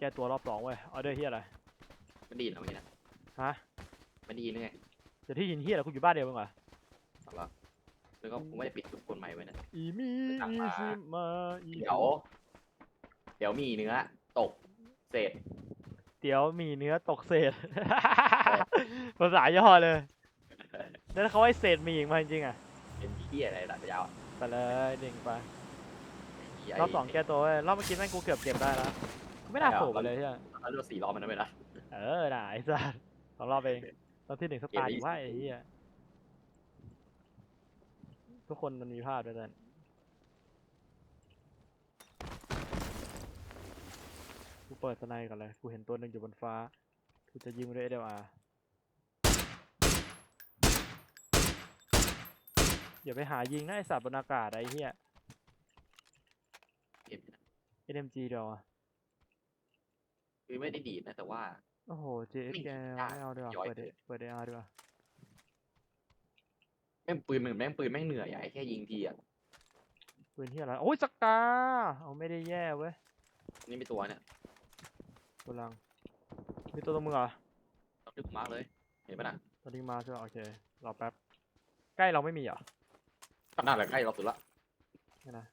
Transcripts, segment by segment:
แก้ตัวรอบสองเว้ยเอาเดอร์เฮียอะไรมันดีนเอาไว้นะฮะมันดีนึงไงจะที่ยินเฮียอะไรกูอยู่บ้านเดียวมึงเหรอเอาละแล้วก็ผมไม่ได้ปิดทุกคนใหม่ไว้นะ อีมีสั่งอีมา ซิมาอีเดี๋ยว เดี๋ยวมีเนื้อตกเศษเตี๋ยวมีเนื้อตกเศษ ภาษาย่อเลยแล้วถ้าเขาให้เศษมีอีกมาจริงๆอะเป็นเที่ยอะไรหลังยาวไปเลยเด้งไปเหี้ยรอบสองแก้ตัวเว้ยรอบเมื่อกี้แม่งกูเกือบเก็บได้แล้ว ไม่น่าใช่เหรอโผล่ไปเลยใช่ไหมเขาเรียกว่าสี่รอบมันนะเว้ยนะเออน่ะไอ้สัสสองรอบเองรอบที่หนึ่งสเกมตาร์นี้อยู่ว่าไอ้เหี้ยทุกคนมันมีพลาดด้วยกันกูเปิดสไนด์ก่อนเลย กูเห็นตัวหนึ่งอยู่บนฟ้า กูจะยิงมันด้วยเอเดอาอย่าไปหายิงนะไอสัตว์บนอากาศไอ้เหี้ยเกมนี้นะ NMG เดียวอะ คือไม่ได้ดีดนะแต่ว่า โอ้โห JFK ไม่ได้ไม่เอาดีกว่าย้อยเปิดเกิเดนเปิด AR ดีกว่าแม่งปืนมันแม่งปืนแม่งเหนื่อยอะไอ้แค่ยิงทีอะปืนที่อะไรโอ้ยสกาเอาไม่ได้แย่เว้ยนี่ไม่ตัวเนี่ยตัวลังมีตัวตัวมือเหรอต้องดึกมากเลย เห็นปะน่ะตอนนี้มาใช่ไหมโอเครอแป๊บใกล้เราไม่มีเหรอขนาดแหละใกล้เราสุดละนี่นะ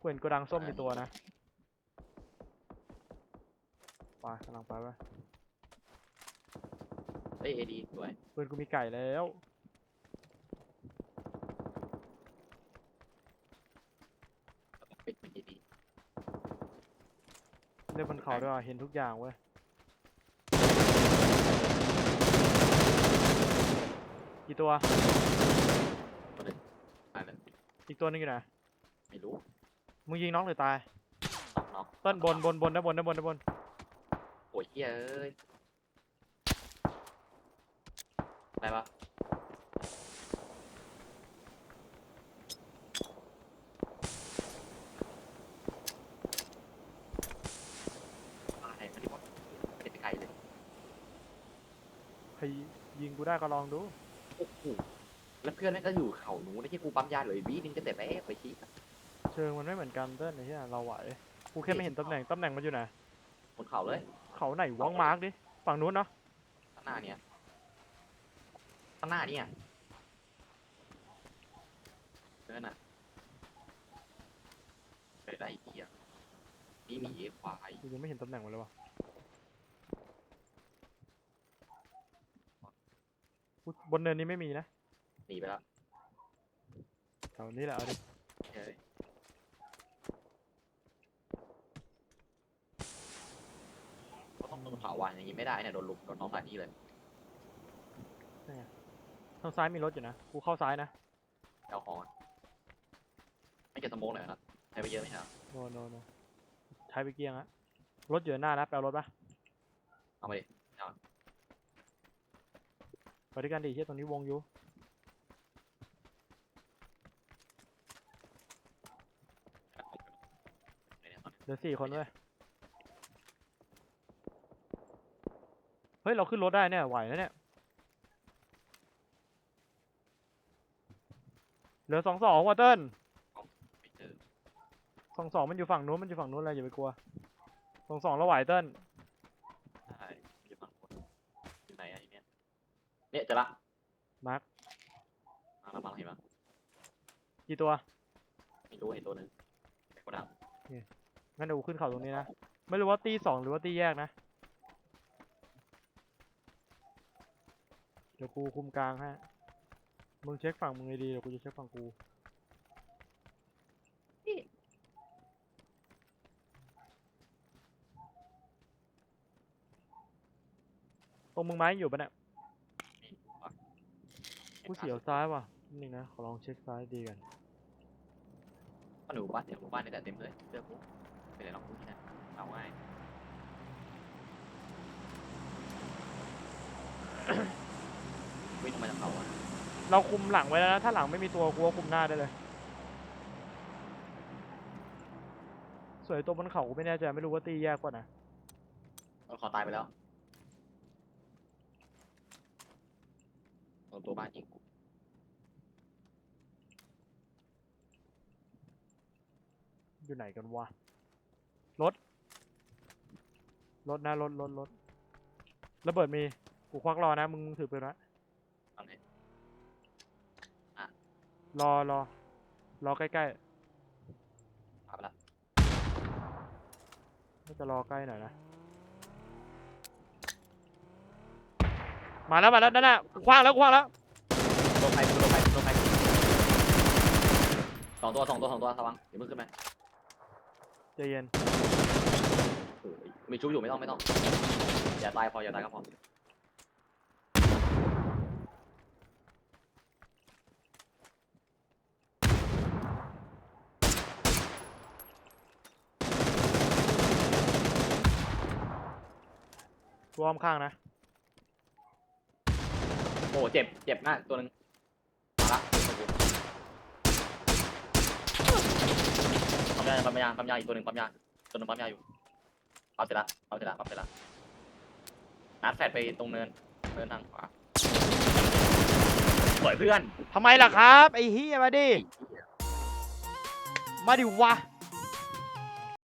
กูเห็นโกดังส้มมีตัวนะ ไปกำลังไปเว้ยเอ้ยเอดีสวยปืนกูมีไก่แล้วปิดเป็นเอดีเล่นบนเขาด้วยว่ะเห็นทุกอย่างเว้ยกี่ตัว ตัวหนึ่งอ่าเลยอีกตัวหนึงอยู่ไหนไม่รู้มึงยิงน้องหรือตาย น็อกน็อก ต้นบนบนบนด้านบนด้านบนด้านบน โอ้ยเหี้ยเอ้ยได้ปะตายไม่ได้หมดไม่ได้ไปไกลเลย ใครยิงกูได้ก็ลองดู โอ้โห แล้วเพื่อนแม่งก็อยู่เขาหนูนะที่กูปั๊มยาเหลยวินึงก็เสร็จแล้วไปชี้ เชิงมันไม่เหมือนกันเต้นไอ้เหี้ยเราไหว กูแค่ไม่เห็นตำแหน่ง ตำแหน่งมันอยู่ไหน บนเขาเลย เขาไหนวองมาร์กดิ ฝั่งนู้นเนาะ ข้างหน้าเนี่ยข้างหน้าเนี่ยเดินอะไปได้อีกทีอะนี่มีเอควายกูยังไม่เห็นตำแหน่งมันเลยวะกูบนเนินนี้ไม่มีนะ หนีไปแล้วแถวนี้แหละเอาดิ เฮ้ย ก็ต้องโดนเผาวันอย่างงี้ไม่ได้เนี่ยโดนลุมโดนน้องสายนี้เลยทางซ้ายมีรถอยู่นะ กูเข้าซ้ายนะเอาของอะไม่เก็บสโมองเลยนะใช้ไปเยอะไหมครับโนโนโนใช้ไปเกียงอะรถอยู่หน้านะแปลรถปะเอามาดิไปด้วยกันดิเฮียตรงนี้วงอยู่เหลือสี่คนเว้ย เฮ้ย เราขึ้นรถได้เนี่ย ไหวนะเนี่ย เหลือสองสองว่ะเติ้ลไม่เจอสองสองมันอยู่ฝั่งนู้น มันอยู่ฝั่งนู้นเลยอย่าไปกลัวสองสองแล้วไหวเติ้ลใช่อยู่ฝั่งคนอยู่ไหนอะไอ้เนี่ยเนี่ยเจอละมาร์คมาแล้วมาแล้วเห็นปะกี่ตัว ไม่รู้ไอ้ตัวหนึงไอ้คนดังงั้นเดี๋ยวกูขึ้นเขาตรงนี้นะ ไม่รู้ว่าตีสองหรือว่าตีแยกนะ ดี๋ยวกูคุมกลางให้มึงเช็คฝั่งมึงให้ดีเดี๋ยวกูจะเช็คฝั่งกูตรงมึงไม้อยู่ปะเนี่ยกูเสียวซ้ายว่ะนิดนึงนะขอลองเช็คซ้ายดีกัน ก็หนูบ้านเดี๋ยวหมู่บ้านนี่แหละเต็มเลยเสื้อปุ๊บไปไหนลองปุ๊บที่ไหนเอาง่ายวิ่งออกมาจากเขาอะ เราคุมหลังไว้แล้วนะถ้าหลังไม่มีตัวกูก็คุมหน้าได้เลย สวยตัวบนเขากูไม่แน่ใจไม่รู้ว่าตีแยกกว่านะเอาเขาตายไปแล้วโดนตัวบ้านยิงกูอยู่ไหนกันวะรถนะรถรถรถระเบิดมีกูควักรอนะมึงถือปืนไว้ ตอนนี้ รอรอรอใกล้เอาไปละๆน่าจะรอใกล้หน่อยนะ มาแล้วมาแล้วนั่นน่ะกูคว้างแล้วกูคว้างแล้วโดนใครโดนใครโดนใครสองตัวสองตัวสองตัวระวังเดี๋ยวมึงขึ้นไหมใจเย็น โอ้ยมีชุบอยู่ไม่ต้องไม่ต้อง อย่าตายพออย่าตายก็พอ กูอ้อมข้างนะ โอ้เจ็บ เจ็บมากตัวหนึงมาละปั๊มยาปั๊มยาปั๊มยาอีกตัวหนึ่งปั๊มยาตัวหนึงปั๊มยาอยู่ปั๊มเสร็จละปั๊มเสร็จละปั๊มเสร็จละนัดแฟดไปตรงเนิน เนินทางขวาสวยเพื่อน ทำไมล่ะครับ ไอ้เฮียมาดิ มาดิวะ